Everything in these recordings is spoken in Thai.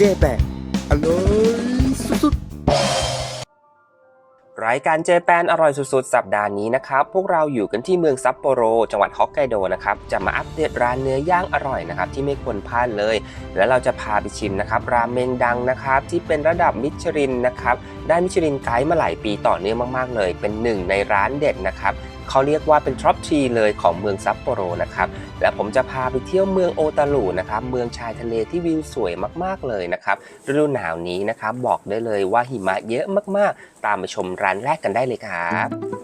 เจแปนอร่อยสุดๆ รายการเจแปนอร่อยสุดๆ สัปดาห์นี้นะครับ พวกเราอยู่กันที่เมืองซัปโปโร จังหวัดฮอกไกโดนะครับ จะมาอัปเดตร้านเนื้อย่างอร่อยนะครับ ที่ไม่ควรพลาดเลย และเราจะพาไปชิมนะครับ ราเมงดังนะครับ ที่เป็นระดับมิชลินนะครับ ได้มิชลินไกด์มาหลายปีต่อเนื่องมากๆเลย เป็นหนึ่งในร้านเด็ดนะครับ เขาเรียกว่าเป็นทรอปทีเลยของเมืองซัปโปโรนะครับและผมจะพาไปเที่ยวเมืองโอตารุนะครับเมืองชายทะเลที่วิวสวยมากๆเลยนะครับฤดูหนาวนี้นะครับบอกได้เลยว่าหิมะเยอะมากๆ ตามไปชมร้านแรกกันได้เลยครับ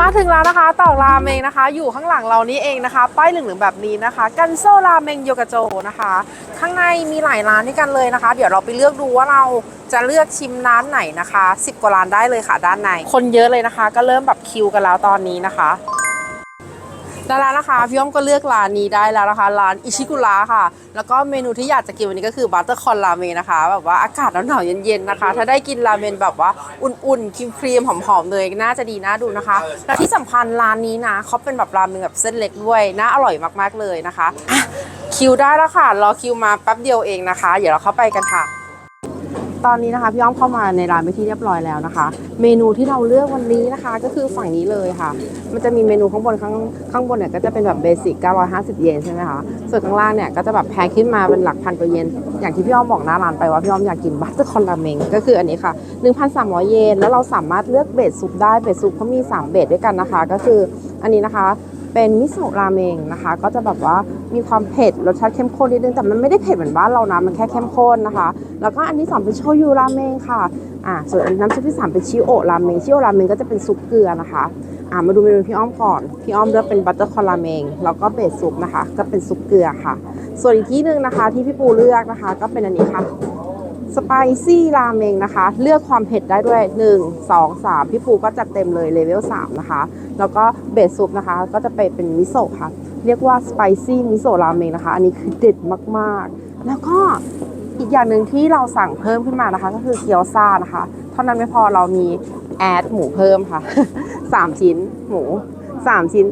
มาถึงแล้วนะคะต่อราเมงนะคะ อยู่ข้างหลังเรานี้เองนะคะ ป้ายเหลืองๆแบบนี้นะคะ กันโซราเมงโยกาโจนะคะ ข้างในมีหลายร้านด้วยกันเลยนะคะ เดี๋ยวเราไปเลือกดูว่าเราจะเลือกชิมร้านไหนนะคะ 10 กว่าร้านได้เลยค่ะด้านใน คนเยอะเลยนะคะ ก็เริ่มแบบคิวกันแล้วตอนนี้นะคะ แล้วร้นนะคะพี่อ้อมก็เลือกร้านนี้ได้แล้วนะคะ ร้านอิชิกุระค่ะ แล้วก็เมนูที่อยากจะกินวันนี้ก็คือบัตเตอร์คอนราเมงนะคะ แบบว่าอากาศหนาวๆเย็นๆนะคะ ถ้าได้กินราเมงแบบว่าอุ่นๆครีมๆหอมๆเลยน่าจะดีน่าดูนะคะ และที่สำคัญร้านนี้นะเขาเป็นแบบราเมงแบบเส้นเล็กด้วยน่าอร่อยมากๆเลยนะคะ คิวได้แล้วค่ะรอคิวมาแป๊บเดียวเองนะคะ เดี๋ยวเราเข้าไปกันค่ะ ตอนนี้นะคะพี่อ้อมเข้ามาในร้านไปที่เรียบร้อยแล้วนะคะ เมนูที่เราเลือกวันนี้นะคะ ก็คือฝั่งนี้เลยค่ะ มันจะมีเมนูข้างบนข้างข้างบนเนี่ยก็จะเป็นแบบเบสิก 950 เยนใช่ไหมคะส่วนข้างล่างเนี่ยก็จะแบบแพงขึ้นมาเป็นหลักพันกว่าเยนอย่างที่พี่อ้อมบอกหน้าร้านไปว่าพี่อ้อมอยากกินบัตเตอร์คอนราเมงก็คืออันนี้ค่ะ 1,300 เยนแล้วเราสามารถเลือกเบสซุปได้เบสซุปเขามี 3 เบสด้วยกันนะคะ ก็คืออันนี้นะคะ เป็นมิโซะราเมงนะคะ ก็จะแบบว่ามีความเผ็ดรสชาติเข้มข้นนิดนึงแต่มันไม่ได้เผ็ดเหมือนบ้านเรานะมันแค่เข้มข้นนะคะ แล้วก็อันที่สองเป็นโชยุราเมงค่ะอ่าส่วนอันน้ำซุปที่สามเป็นชิโอะราเมงชิโอะราเมงก็จะเป็นซุปเกลือนะคะอ่ามาดูเมนูพี่อ้อมก่อนพี่อ้อมเลือกเป็นบัตเตอร์คอนราเมงแล้วก็เบสซุปนะคะ ก็เป็นซุปเกลือค่ะ ส่วนอีกที่หนึ่งนะคะที่พี่ปูเลือกนะคะ ก็เป็นอันนี้ค่ะ สไปซี่ราเมงนะคะ เลือกความเผ็ดได้ด้วย 1 2 3 พี่ปูก็จัดเต็มเลยเลเวล3นะคะ แล้วก็เบสซุปนะคะ ก็จะไปเป็นมิโซะค่ะ เรียกว่าสไปซี่มิโซะราเมงนะคะ อันนี้คือเด็ดมากๆ แล้วก็อีกอย่างหนึ่งที่เราสั่งเพิ่มขึ้นมานะคะ ก็คือเกี๊ยวซ่านะคะ เท่านั้นไม่พอเรามีแอดหมูเพิ่มค่ะ 3 ชิ้นหมู 3 ชิ้น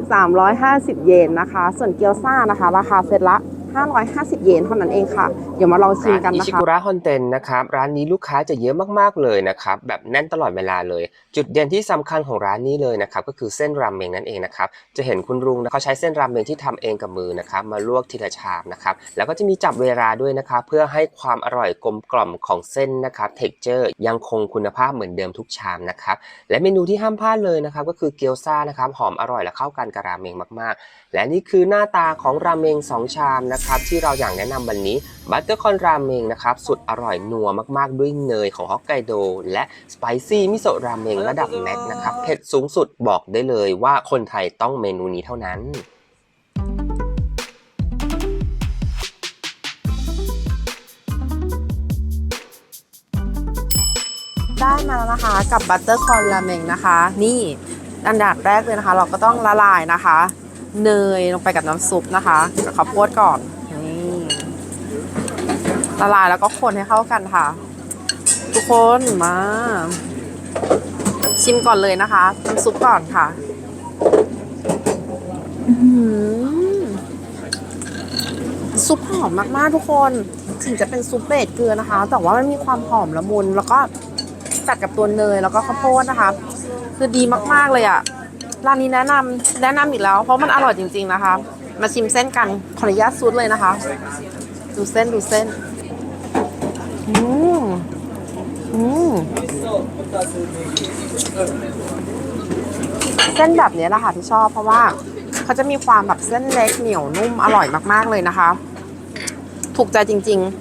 350 เยนนะคะ ส่วนเกี๊ยวซ่านะคะ ราคาเซตละ 550 เยนเท่านั้นเองค่ะ เดี๋ยวมาลองชิมร้านกันอินะชิคะกุระฮอนเต็นนะครับร้านนี้ลูกค้าจะเยอะมากๆเลยนะครับแบบแน่นตลอดเวลาเลย จุดเด่นที่สำคัญของร้านนี้เลยนะครับก็คือเส้นรามเมงนั่นเองนะครับจะเห็นคุณลุงนะเขาใช้เส้นรามเมงที่ทำเองกับมือนะครับมาลวกทีละชามนะครับแล้วก็จะมีจับเวลาด้วยนะครับเพื่อให้ความอร่อยกลมกล่อมของเส้นนะครับเท็กเจอร์ยังคงคุณภาพเหมือนเดิมทุกชามนะครับและเมนูที่ห้ามพลาดเลยนะครับก็คือเกี๊ยวซ่านะครับหอมอร่อยและเข้ากันกับราเมงมาก ๆ และนี่คือหน้าตาของราเมงสองชามนะครับที่เราอยากแนะนำวันนี้บัตเตอร์คอนราเมงนะครับสุดอร่อยนัวมากๆด้วยเนยของฮอกไกโดและสไปซี่มิโซะราเมงระดับแม็กนะครับเผ็ดสูงสุดบอกได้เลยว่าคนไทยต้องเมนูนี้เท่านั้นได้มาแล้วนะคะกับบัตเตอร์คอนราเมงนะคะ นี่อันดับแรกเลยนะคะ เราก็ต้องละลายนะคะ เนยลงไปกับน้ำซุปนะคะกับข้าวโพดก่อนนี่ ละลายแล้วก็คนให้เข้ากันค่ะ ทุกคนมา ชิมก่อนเลยนะคะน้ำซุปก่อนค่ะซุปหอมมากๆทุกคนถึงจะเป็นซุปเบสเกลือนะคะ แต่ว่ามันมีความหอมละมุนแล้วก็ตัดกับตัวเนยแล้วก็ข้าวโพดนะคะ คือดีมากๆเลยอะร้านนี้แนะนำแนะนำอีกแล้ว เพราะมันอร่อยจริง ๆนะคะ มาชิมเส้นกันขออนุญาตซูดเลยนะคะ ดูเส้นดูเส้น อืมอืมเส้นแบบนี้แหละค่ะที่ชอบเพราะว่าเขาจะมีความแบบเส้นเล็กเหนียวนุ่มอร่อยมากๆเลยนะคะ ถูกใจจริงๆ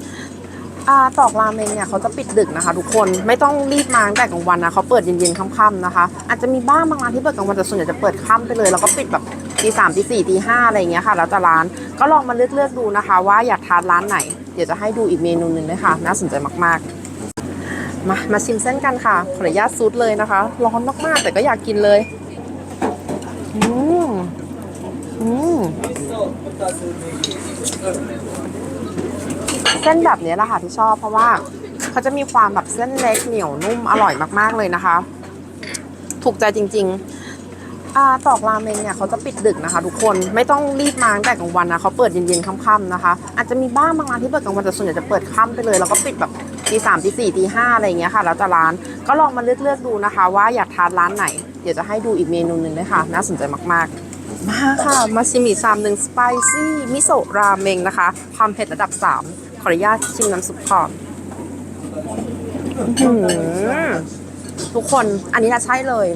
ตอกราเมงเนี่ยเขาจะปิดดึกนะคะ ทุกคนไม่ต้องรีบมาตั้งแต่กลางวันนะเขาเปิดเย็นๆค่ำๆนะคะ อาจจะมีบ้างบางร้านที่เปิดกลางวันแต่ส่วนใหญ่จะเปิดค่ำไปเลย แล้วก็ปิดแบบตีสามตีสี่ตีห้าอะไรอย่างเงี้ยค่ะ แล้วแต่ร้านก็ลองมาเลือกๆดูนะคะ ว่าอยากทานร้านไหน ดี๋ยวจะให้ดูอีกเมนูหนึ่งด้วยค่ะ น่าสนใจมากๆ มามาชิมเส้นกันค่ะ ขออนุญาตซูดเลยนะคะ ร้อนมากๆ แต่ก็อยากกินเลย อืมอืมเส้นแบบนี้แหละค่ะที่ชอบเพราะว่าเขาจะมีความแบบเส้นเล็กเหนียวนุ่มอร่อยมากๆเลยนะคะ ถูกใจจริง ๆ อ่าตอกราเมงเนี่ยเขาจะปิดดึกนะคะ ทุกคนไม่ต้องรีบมาตั้งแต่กลางวันนะเขาเปิดเย็นๆค่ำๆนะคะ อาจจะมีบ้างบางร้านที่เปิดกลางวันแต่ส่วนใหญ่จะเปิดค่ำไปเลย แล้วก็ปิดแบบตีสามตีสี่ตีห้าอะไรอย่างเงี้ยค่ะแล้วแต่ร้านก็ลองมาเลือกๆดูนะคะ ว่าอยากทานร้านไหน เดี๋ยวจะให้ดูอีกเมนูหนึ่งด้วยค่ะ น่าสนใจมากๆมาค่ะมาชิมอีซามหนึ่งสไปซี่มิโซะราเมงนะคะ ความเผ็ดระดับ 3 ขออนุญาตชิมน้ำซุปก่อนทุกคนอันนี้นะใช่เลย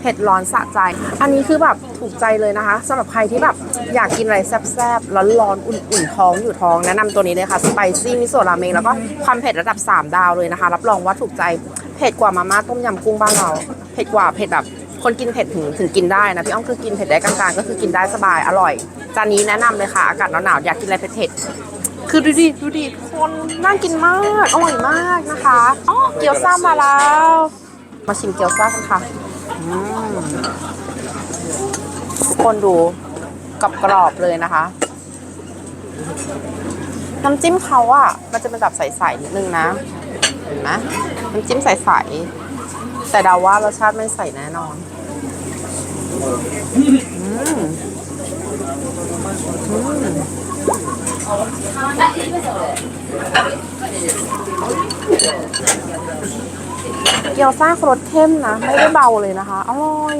เผ็ดร้อนสะใจ อันนี้คือแบบถูกใจเลยนะคะสำหรับใครที่แบบอยากกินอะไรแซ่บๆ ร้อนๆ อุ่นๆ ท้องอยู่ท้อง แนะนำตัวนี้เลยค่ะ สไปซี่มิโซะราเมงแล้วก็ความเผ็ดระดับ 3 ดาวเลยนะคะ รับรองว่าถูกใจ เผ็ดกว่ามาม่าต้มยำกุ้งบ้านเรา เผ็ดกว่าเผ็ดแบบคนกินเผ็ดถึงถึงกินได้นะพี่อ้อมคือกินเผ็ดได้กลางๆ ก็คือกินได้สบายอร่อย จานนี้แนะนำเลยค่ะ อากาศหนาวๆ อยากกินอะไรเผ็ดๆ คือดูดิดูดิทุกคนน่ากินมากอร่อยมากนะคะอ๋อเกี๊ยวซ่ามาแล้ว มาชิมเกี๊ยวซ่ากันค่ะ ทุกคนดูกับกรอบเลยนะคะ น้ำจิ้มเขาอะมันจะเป็นแบบใสๆนิดนึงนะ เห็นไหมน้ำจิ้มใสๆแต่เดาว่ารสชาติไม่ใสแน่นอนอืมอืม เกี๊ยวซ่ารสเข้มนะ ไม่ได้เบาเลยนะคะ อร่อย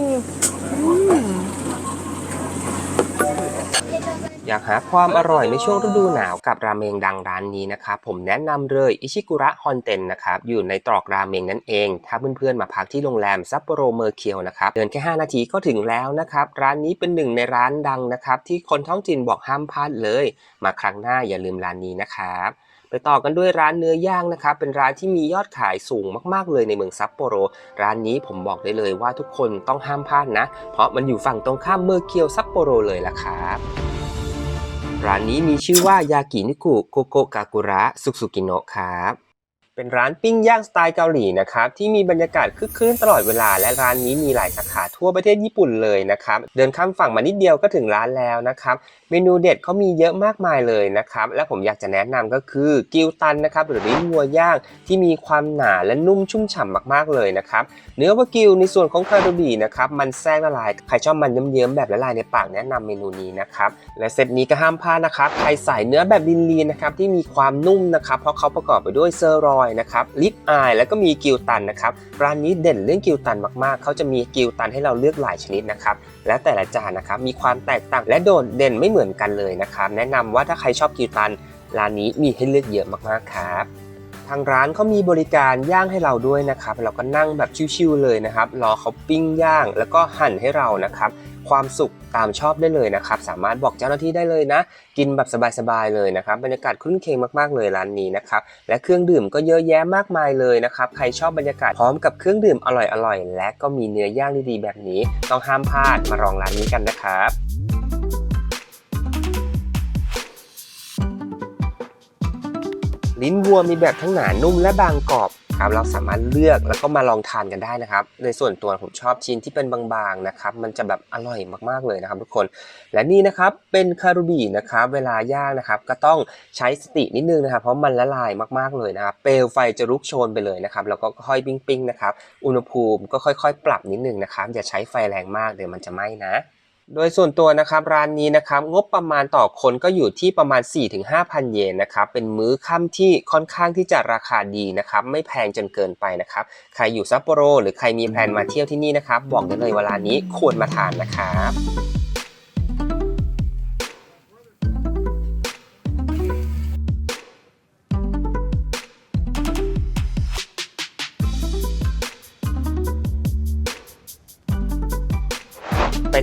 อยากหาความอร่อยในช่วงฤดูหนาวกับราเมงดังร้านนี้นะครับผมแนะนำเลยอิชิกุระฮอนเต็นนะครับอยู่ในตรอกราเมงนั่นเอง ถ้าเพื่อนๆมาพักที่โรงแรมซัปโปโรเมอร์เคียวนะครับเดินแค่ 5 นาทีก็ถึงแล้วนะครับร้านนี้เป็นหนึ่งในร้านดังนะครับที่คนท้องถิ่นบอกห้ามพลาดเลย มาครั้งหน้าอย่าลืมร้านนี้นะครับ ไปต่อกันด้วยร้านเนื้อย่างนะครับเป็นร้านที่มียอดขายสูงมากๆเลยในเมืองซัปโปโร ร้านนี้ผมบอกได้เลยว่าทุกคนต้องห้ามพลาดนะ เพราะมันอยู่ฝั่งตรงข้ามเมืองเคียวซัปโปโรเลยล่ะครับร้านนี้มีชื่อว่ายากินิกุโกโกกากุระสุสุกิโนะครับ เป็นร้านปิ้งย่างสไตล์เกาหลีนะครับที่มีบรรยากาศคึกคืนตลอดเวลา และร้านนี้มีหลายสาขาทั่วประเทศญี่ปุ่นเลยนะครับเดินข้ามฝั่งมานิดเดียวก็ถึงร้านแล้วนะครับเมนูเด็ดเขามีเยอะมากมายเลยนะครับและผมอยากจะแนะนำก็คือกิวตันนะครับหรือลิ้นวัวย่างที่มีความหนาและนุ่มชุ่มฉ่ำมากๆเลยนะครับเนื้อวากิวในส่วนของคารูบีนะครับมันแทรกละลายใครชอบมันเยิ้มๆแบบละลายในปากแนะนำเมนูนี้นะครับและเซตนี้ก็ห้ามพลาดนะครับใครใส่เนื้อแบบลีนๆนะครับที่มีความนุ่มนะครับเพราะเขาประกอบไปด้วยเซอร์รอยนะครับลิปอายแล้วก็มีกิวตันนะครับร้านนี้เด่นเรื่องกิวตันมากๆ เขาจะมีกิวตันให้เราเลือกหลายชนิดนะครับและแต่ละจานนะครับมีความแตกต่างและโดดเด่นไม่เหมือนกันเลยนะครับแนะนำว่าถ้าใครชอบกิวตันร้านนี้มีให้เลือกเยอะมากๆครับทางร้านเขามีบริการย่างให้เราด้วยนะครับ เราก็นั่งแบบชิวๆเลยนะครับ รอเขาปิ้งย่างแล้วก็หั่นให้เรานะครับ ความสุขตามชอบได้เลยนะครับ สามารถบอกเจ้าหน้าที่ได้เลยนะ กินแบบสบายๆเลยนะครับ บรรยากาศคลุ้นเคงมากๆเลยร้านนี้นะครับ และเครื่องดื่มก็เยอะแยะมากมายเลยนะครับ ใครชอบบรรยากาศพร้อมกับเครื่องดื่มอร่อยๆ และก็มีเนื้อย่างดีๆแบบนี้ ต้องห้ามพลาดมาลองร้านนี้กันนะครับลิ้นวัวมีแบบทั้งหนานุ่มและบางกรอบ ครับเราสามารถเลือกแล้วก็มาลองทานกันได้นะครับในส่วนตัวผมชอบชิ้นที่เป็นบางๆนะครับมันจะแบบอร่อยมากๆเลยนะครับทุกคนและนี่นะครับเป็นคารูบีนะครับเวลาย่างนะครับก็ต้องใช้สตินิดนึงนะครับเพราะมันละลายมากๆเลยนะครับเปลวไฟจะลุกโชนไปเลยนะครับแล้วก็ค่อยปิ้งๆนะครับอุณหภูมิก็ค่อย ๆ ปรับนิดนึงนะครับอย่าใช้ไฟแรงมากเดี๋ยวมันจะไหม้นะ โดยส่วนตัวนะครับร้านนี้นะครับงบประมาณต่อคนก็อยู่ที่ประมาณ 4-5,000 เยนนะครับเป็นมื้อค่ำที่ค่อนข้างที่จะราคาดีนะครับไม่แพงจนเกินไปนะครับใครอยู่ซัปโปโรหรือใครมีแพลนมาเที่ยวที่นี่นะครับบอกได้เลยว่าร้านนี้ควรมาทานนะครับ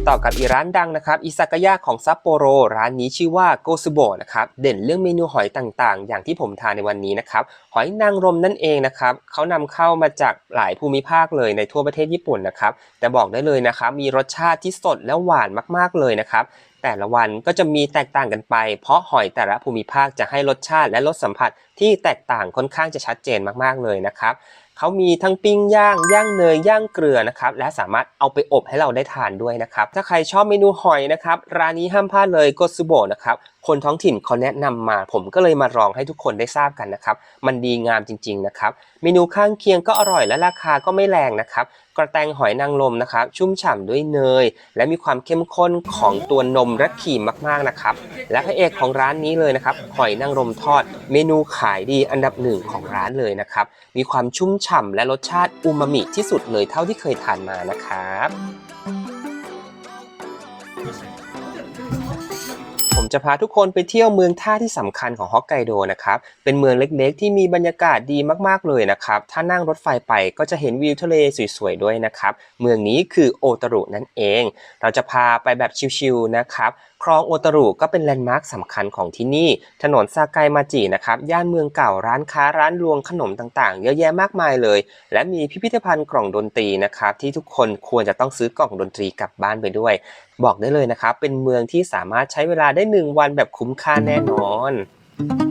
ต่อกับอีร้านดังนะครับอิซากายะของซัปโปโรร้านนี้ชื่อว่าโกซุโบนะครับเด่นเรื่องเมนูหอยต่างๆ อย่างที่ผมทานในวันนี้นะครับหอยนางรมนั่นเองนะครับเขานำเข้ามาจากหลายภูมิภาคเลยในทั่วประเทศญี่ปุ่นนะครับแต่บอกได้เลยนะครับมีรสชาติที่สดและหวานมากๆเลยนะครับแต่ละวันก็จะมีแตกต่างกันไป เพราะหอยแต่ละภูมิภาคจะให้รสชาติและรสสัมผัสที่แตกต่างค่อนข้างจะชัดเจนมากๆเลยนะครับ เขามีทั้งปิ้งย่าง ย่างเนยย่างเกลือนะครับและสามารถเอาไปอบให้เราได้ทานด้วยนะครับถ้าใครชอบเมนูหอยนะครับร้านนี้ห้ามพลาดเลยโกซุโบนะครับ คนท้องถิ่นเขาแนะนำมา ผมก็เลยมาลองให้ทุกคนได้ทราบกันนะครับ มันดีงามจริง ๆ นะครับ เมนูข้างเคียงก็อร่อยและราคาก็ไม่แรงนะครับ กระแตงหอยนางรมนะครับ ชุ่มฉ่ำด้วยเนย และมีความเข้มข้นของตัวนมและครีมมากๆนะครับ และพระเอกของร้านนี้เลยนะครับ หอยนางรมทอด เมนูขายดีอันดับหนึ่งของร้านเลยนะครับ มีความชุ่มฉ่ำและรสชาติอูมามิที่สุดเลยเท่าที่เคยทานมานะครับ ผมจะพาทุกคนไปเที่ยวเมืองท่าที่สำคัญของฮอกไกโดนะครับ เป็นเมืองเล็กๆ ที่มีบรรยากาศดีมากๆเลยนะครับ ถ้านั่งรถไฟไปก็จะเห็นวิวทะเลสวยๆด้วยนะครับ เมืองนี้คือโอตารุนั่นเอง เราจะพาไปแบบชิลๆนะครับคลองโอตารุก็เป็นแลนด์มาร์คสำคัญของที่นี่ ถนนซาไกมาจินะครับ ย่านเมืองเก่าร้านค้าร้านรวงขนมต่างๆ เยอะแยะมากมายเลย และมีพิพิธภัณฑ์กล่องดนตรีนะครับ ที่ทุกคนควรจะต้องซื้อกล่องดนตรีกลับบ้านไปด้วย บอกได้เลยนะครับ เป็นเมืองที่สามารถใช้เวลาได้หนึ่งวันแบบคุ้มค่าแน่นอนต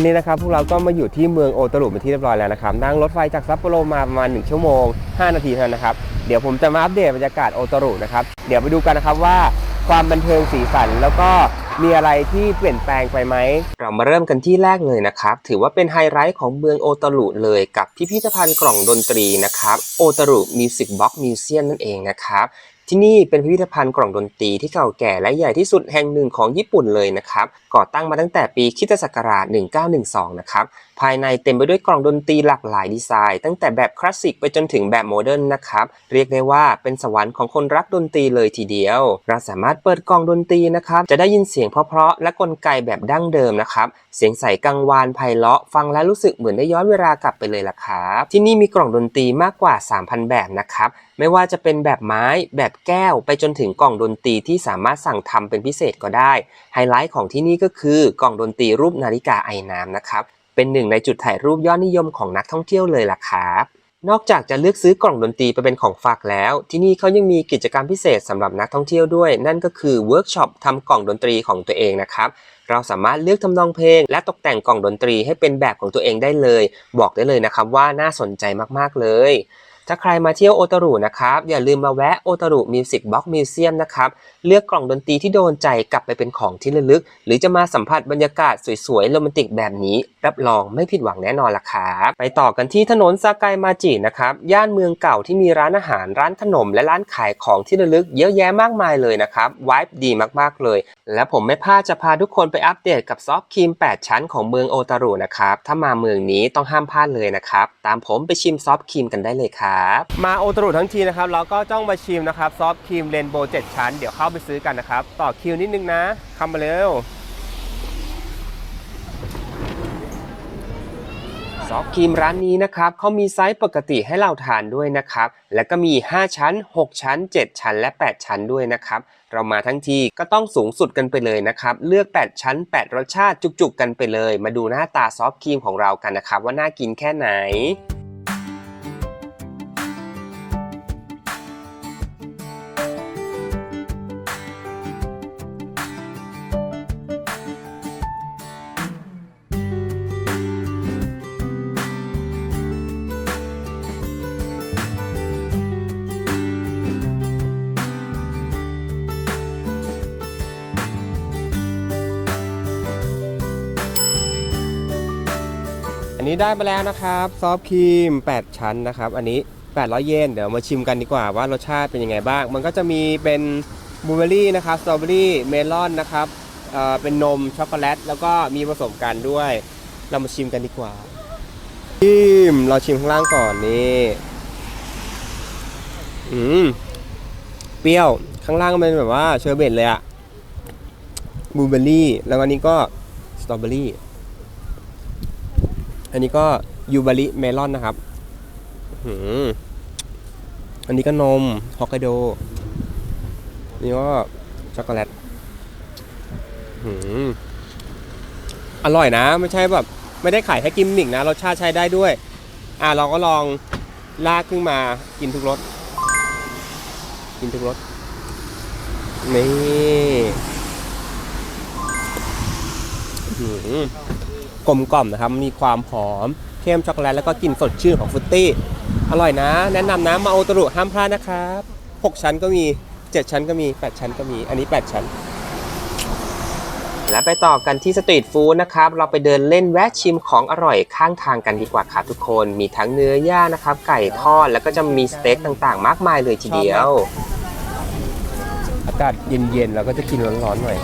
อนนี้นะครับพวกเราก็มาอยู่ที่เมืองโอตารุเป็นที่เรียบร้อยแล้วนะครับนั่งรถไฟจากซัปโปโรมาประมาณ1ชั่วโมง 5 นาทีเท่านั้นนะครับเดี๋ยวผมจะมาอัปเดตบรรยากาศโอตารุนะครับเดี๋ยวไปดูกันนะครับว่าความบันเทิงสีสันแล้วก็มีอะไรที่เปลี่ยนแปลงไปไหม เรามาเริ่มกันที่แรกเลยนะครับ ถือว่าเป็นไฮไลท์ของเมืองโอตารุเลยกับพิพิธภัณฑ์กล่องดนตรีนะครับ โอตารุมิวสิกบ็อกซ์มิวเซียมนั่นเองนะครับ ที่นี่เป็นพิพิธภัณฑ์กล่องดนตรีที่เก่าแก่และใหญ่ที่สุดแห่งหนึ่งของญี่ปุ่นเลยนะครับ ก่อตั้งมาตั้งแต่ปีคิตศักราช 1912 นะครับ ภายในเต็มไปด้วยกล่องดนตรีหลากหลายดีไซน์ ตั้งแต่แบบคลาสสิกไปจนถึงแบบโมเดิร์นนะครับ เรียกได้ว่าเป็นสวรรค์ของคนรักดนตรีเลยทีเดียว เราสามารถเปิดกล่องดนตรีนะครับ จะได้ยินเสียงเพราะๆและกลไกแบบดั้งเดิมนะครับ เสียงใสกังวานไพเราะ ฟังแล้วรู้สึกเหมือนได้ย้อนเวลากลับไปเลยล่ะครับ ที่นี่มีกล่องดนตรีมากกว่า 3,000 แบบนะครับ ไม่ว่าจะเป็นแบบไม้ แบบแก้ว ไปจนถึงกล่องดนตรีที่สามารถสั่งทำเป็นพิเศษก็ได้ ไฮไลท์ของที่นี่ก็คือกล่องดนตรีรูปนาฬิกาไอน้ำนะครับ เป็นหนึ่งในจุดถ่ายรูปยอดนิยมของนักท่องเที่ยวเลยล่ะครับนอกจากจะเลือกซื้อกล่องดนตรีไปเป็นของฝากแล้ว ที่นี่เขายังมีกิจกรรมพิเศษสำหรับนักท่องเที่ยวด้วย นั่นก็คือเวิร์กช็อปทำกล่องดนตรีของตัวเองนะครับ เราสามารถเลือกทำนองเพลง และตกแต่งกล่องดนตรีให้เป็นแบบของตัวเองได้เลย บอกได้เลยนะครับว่าน่าสนใจมากๆเลย ถ้าใครมาเที่ยวโอตารุนะครับ อย่าลืมมาแวะโอตารุมิวสิกบ็อกมิวเซียมนะครับ เลือกกล่องดนตรีที่โดนใจกลับไปเป็นของที่ระลึก หรือจะมาสัมผัสบรรยากาศสวยๆโรแมนติกแบบนี้ รับรองไม่ผิดหวังแน่นอนล่ะครับไปต่อกันที่ถนนซาไกมาจินะครับย่านเมืองเก่าที่มีร้านอาหารร้านขนม และร้านขายของที่ระลึกเยอะแยะมากมายเลยนะครับวายดีมากๆเลย และผมไม่พลาดจะพาทุกคนไปอัปเดตกับซอฟครีม 8 ชั้นของเมืองโอตารุนะครับถ้ามาเมืองนี้ต้องห้ามพลาดเลยนะครับตามผมไปชิมซอฟครีมกันได้เลยครับมาโอตารุทั้งทีนะครับ เราก็ต้องมาชิมนะครับ ซอฟต์ครีมเรนโบว์7ชั้น เดี๋ยวเข้าไปซื้อกันนะครับ ต่อคิวนิดนึงนะเข้ามาเร็ว ซอฟต์ครีมร้านนี้นะครับเขามีไซส์ปกติให้เราทานด้วยนะครับ แล้วก็มี 5 ชั้น 6 ชั้น 7 ชั้น และ 8 ชั้นด้วยนะครับ เรามาทั้งทีก็ต้องสูงสุดกันไปเลยนะครับ เลือก 8 ชั้น 8 รสชาติจุกๆกันไปเลย มาดูหน้าตาซอฟต์ครีมของเรากันนะครับ ว่าน่ากินแค่ไหน อันนี้ได้มาแล้วนะครับ ซอฟต์ครีม 8 ชั้นนะครับ อันนี้ 800 เยน เดี๋ยวมาชิมกันดีกว่าว่ารสชาติเป็นยังไงบ้าง มันก็จะมีเป็นบลูเบอรี่นะครับ สตรอเบอรี่ เมลอนนะครับเอ่อเป็นนม ช็อกโกแลต แล้วก็มีผสมกันด้วย เรามาชิมกันดีกว่า ชิม เราชิมข้างล่างก่อนนี่ อืม เปรี้ยว ข้างล่างเป็นแบบว่าเชอร์เบตเลยอะบลูเบอรี่ แล้วอันนี้ก็สตรอเบอรี่ อันนี้ก็ยูบาริเมลอนนะครับหืมอันนี้ก็นมฮอกไกโดนี่ก็ช็อกโกแลตหืมอร่อยนะ ไม่ใช่แบบ ไม่ได้ขายแค่กิมมิกนะรสชาติใช้ได้ด้วย อะเราก็ลองลากขึ้นมากินทุกรสกินทุกรสนี่อื้อหือ กลมกล่อมนะครับ มีความหอมเข้มช็อกโกแลตแล้วก็กลิ่นสดชื่นของฟรุตตี้ อร่อยนะ แนะนำนะมาโอตรุห้ามพลาดนะครับ 6 ชั้นก็มี 7 ชั้นก็มี 8 ชั้นก็มี อันนี้ 8 ชั้น และไปต่อกันที่สตรีทฟู้ดนะครับ เราไปเดินเล่นแวะชิมของอร่อยข้างทางกันดีกว่าครับทุกคน มีทั้งเนื้อย่างนะครับ ไก่ทอด แล้วก็จะมีสเต็กต่างๆ มากมายเลยทีเดียว อากาศเย็นๆเราก็จะกินร้อนๆหน่อย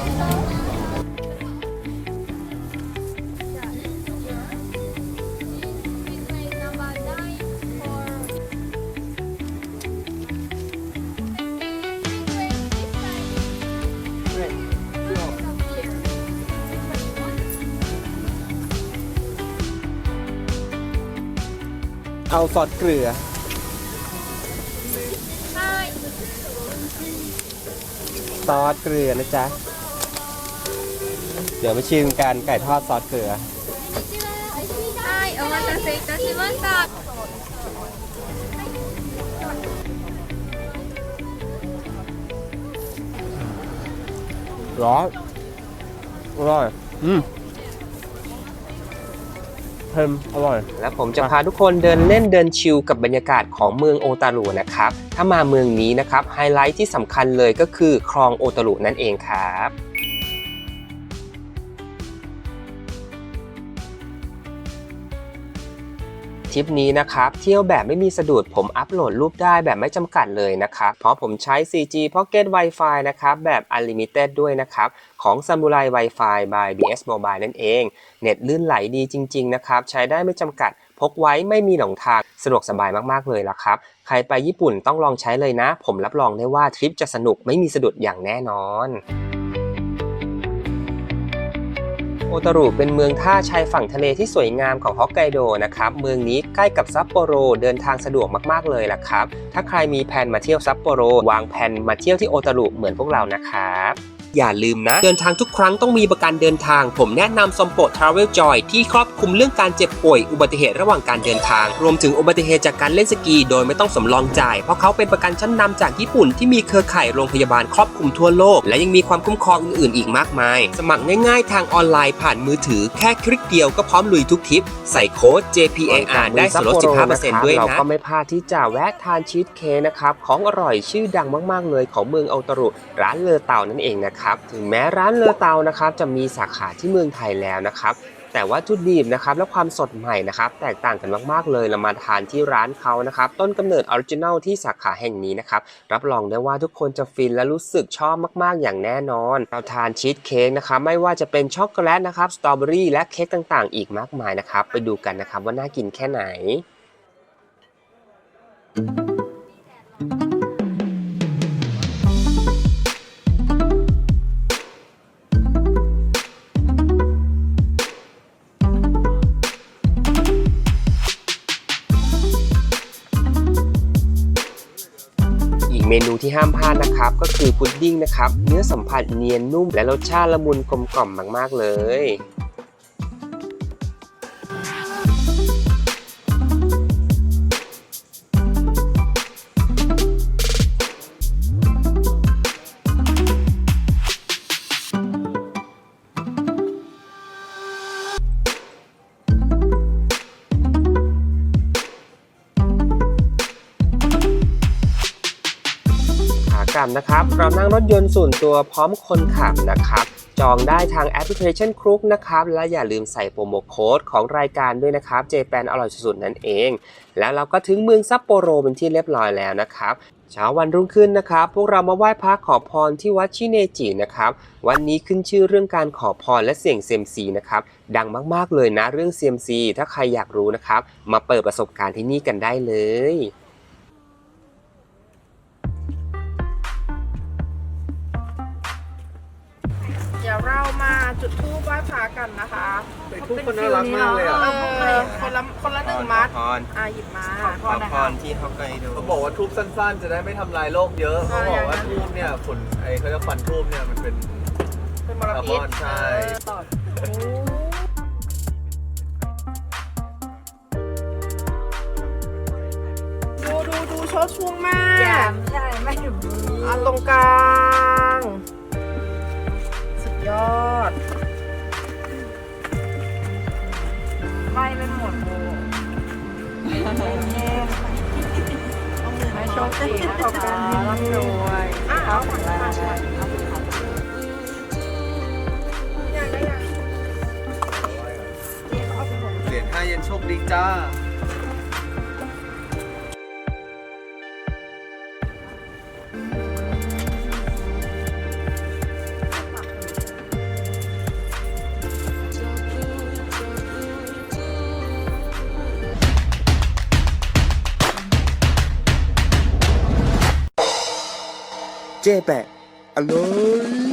ซอสเกลือ ซอสเกลือนะจ๊ะ เดี๋ยวมาชิมกันไก่ทอดซอสเกลือ はい、お待たせいたしました。 ร้อนอร่อย อืม เค็มอร่อย และผมจะพาทุกคนเดินเล่นเดินชิลกับบรรยากาศของเมืองโอตารุนะครับ ถ้ามาเมืองนี้นะครับไฮไลท์ที่สำคัญเลยก็คือคลองโอตารุนั่นเองครับ ทริปนี้นะครับ เที่ยวแบบไม่มีสะดุดผมอัปโหลดรูปได้แบบไม่จำกัดเลยนะครับ เพราะผมใช้ 4G Pocket Wi-Fi นะครับ แบบ Unlimited ด้วยนะครับ ของ Samurai Wi-Fi by BS Mobile นั่นเอง เน็ตลื่นไหลดีจริง ๆ นะครับ ใช้ได้ไม่จำกัดพกไว้ไม่มีหลงทางสะดวกสบายมากๆเลยละครับ ใครไปญี่ปุ่นต้องลองใช้เลยนะ ผมรับรองได้ว่าทริปจะสนุกไม่มีสะดุดอย่างแน่นอน โอตารุเป็นเมืองท่าชายฝั่งทะเลที่สวยงามของฮอกไกโดนะครับ เมืองนี้ใกล้กับซัปโปโรเดินทางสะดวกมากๆเลยล่ะครับ ถ้าใครมีแผนมาเที่ยวซัปโปโรวางแผนมาเที่ยวที่โอตารุเหมือนพวกเรานะครับ อย่าลืมนะ เดินทางทุกครั้งต้องมีประกันเดินทาง ผมแนะนำซอมโปทราเวลจอยที่ครอบคลุมเรื่องการเจ็บป่วยอุบัติเหตุระหว่างการเดินทาง รวมถึงอุบัติเหตุจากการเล่นสกีโดยไม่ต้องสำรองจ่าย เพราะเขาเป็นประกันชั้นนำจากญี่ปุ่นที่มีเครือข่ายโรงพยาบาลครอบคลุมทั่วโลก และยังมีความคุ้มครองอื่นๆ อีกมากมาย สมัครง่ายๆ ทางออนไลน์ผ่านมือถือแค่คลิกเดียวก็พร้อมลุยทุกทริปใส่โค้ด JPAR ได้ส่วนลด 15%ด้วยนะเราก็ไม่พลาดที่จะแวะทานชีสเค้กนะครับของอร่อยชื่อดังมากๆเลยของเมืองโอตารุร้านเลอเตานั่นเองนะครับถึงแม้ร้านเลอเตานะครับจะมีสาขาที่เมืองไทยแล้วนะครับ แต่ว่าจุดดีบนะครับและความสดใหม่นะครับแตกต่างกันมากๆเลยเรามาทานที่ร้านเขานะครับต้นกำเนิดออริจินัลที่สาขาแห่งนี้นะครับรับรองได้ว่าทุกคนจะฟินและรู้สึกชอบมากๆอย่างแน่นอน เราทานชีสเค้กนะครับไม่ว่าจะเป็นช็อกโกแลตนะครับสตรอเบอรี่และเค้กต่างๆ อีกมากมายนะครับไปดูกันนะครับว่าน่ากินแค่ไหนอีก นูที่ห้ามพลาดนะครับ ก็คือพุดดิ้งนะครับ เนื้อสัมผัสเนียนนุ่มและรสชาติละมุนกลมกล่อมมากๆเลย ขากลับนะครับ เรานั่งรถยนต์ส่วนตัวพร้อมคนขับนะครับ จองได้ทางแอปพลิเคชันครุกนะครับ และอย่าลืมใส่โปรโมโค้ดของรายการด้วยนะครับเจแปนอร่อยสุดๆนั่นเอง แล้วเราก็ถึงเมืองซัปโปโรเป็นที่เรียบร้อยแล้วนะครับเช้าวันรุ่งขึ้นนะครับ พวกเรามาไหว้พระขอพรที่วัดชิเนจินะครับ วันนี้ขึ้นชื่อเรื่องการขอพรและเสี่ยงเซียมซีนะครับ ดังมากๆเลยนะเรื่องเซียมซีถ้าใครอยากรู้นะครับ มาเปิดประสบการณ์ที่นี่กันได้เลย เดี๋ยวเรามาจุดธูปไหว้พระกันนะคะแต่ทุกคนน่ารักมากเลยอะเออคนละคนละหนึ่งมัดพร อะหยิบมาขอพรที่ฮอกไกโดเขาบอกว่าทูบสั้นๆ จะได้ไม่ทำลายโลกเยอะเขาบอกว่าทูบเนี่ยฝุ่นไอ้เขาจะควันทูบเนี่ยมันเป็น เป็นมลพิษคาร์บอนใช่ เออต่อดูดูดูโชดช่วงมาก ใช่ไม่ถึง อันตรงกลา ไม่โชคดีนะขอบคุณร่ำรวยอะเอาถังแล้วใช่เอาถังยังได้ยังเหรียญห้าเยนโชคดีจ้า ကျဲ့ပတ်အလုံး